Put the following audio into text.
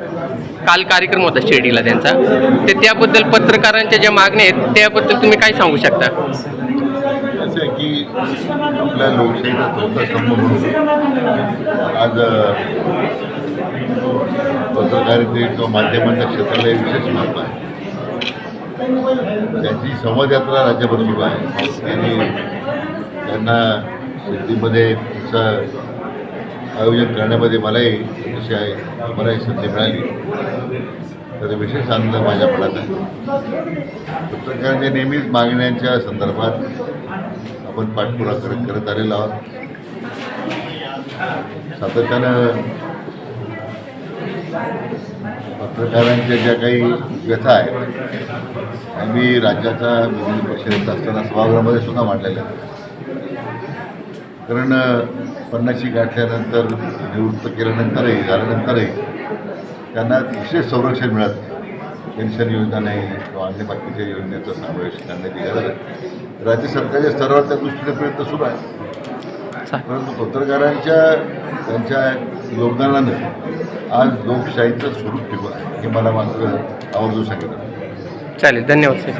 काल कार्यक्रम होता शिर्डीला त्यांचा. ते त्याबद्दल पत्रकारांच्या ज्या मागण्या आहेत त्याबद्दल तुम्ही काय सांगू शकता? की आपल्या लोकशाहीचा चौथा स्तंभ म्हणून आज अ, पत्रकारिते किंवा माध्यमांच्या क्षेत्राला विशेष महत्त्व आहे. त्यांची संवाद यात्रा राज्यभर सुरू आहे. आणि त्यांना शेतीमध्ये तिचं आयोजन करण्यामध्ये मलाही अतिशय आहे. मलाही संधी मिळाली. तर विशेष आनंद माझ्या मनात आहे. पत्रकारांच्या नेहमीच मागण्यांच्या संदर्भात आपण पाठपुरा करत करत आलेलो आहोत. सातत्यानं पत्रकारांच्या ज्या काही व्यथा आहेत आम्ही राज्याचा विरोधी पक्षनेता असताना सभागृहामध्ये सुद्धा मांडलेल्या आहेत. कारण पन्नाशी गाठल्यानंतर निवृत्त केल्यानंतरही झाल्यानंतरही त्यांना विशेष संरक्षण मिळत नाही. पेन्शन योजना नाही किंवा अन्य बाकीच्या योजनेचा समावेश करण्याची गरज आहे राज्य सरकारच्या स्तरावर त्या दृष्टीने प्रयत्न सुरू आहे. परंतु पत्रकारांच्या त्यांच्या योगदानानं आज लोकशाहीचं स्वरूप टिकून आहे हे मला मात्र आवर्जून सांगितलं. चालेल धन्यवाद सर.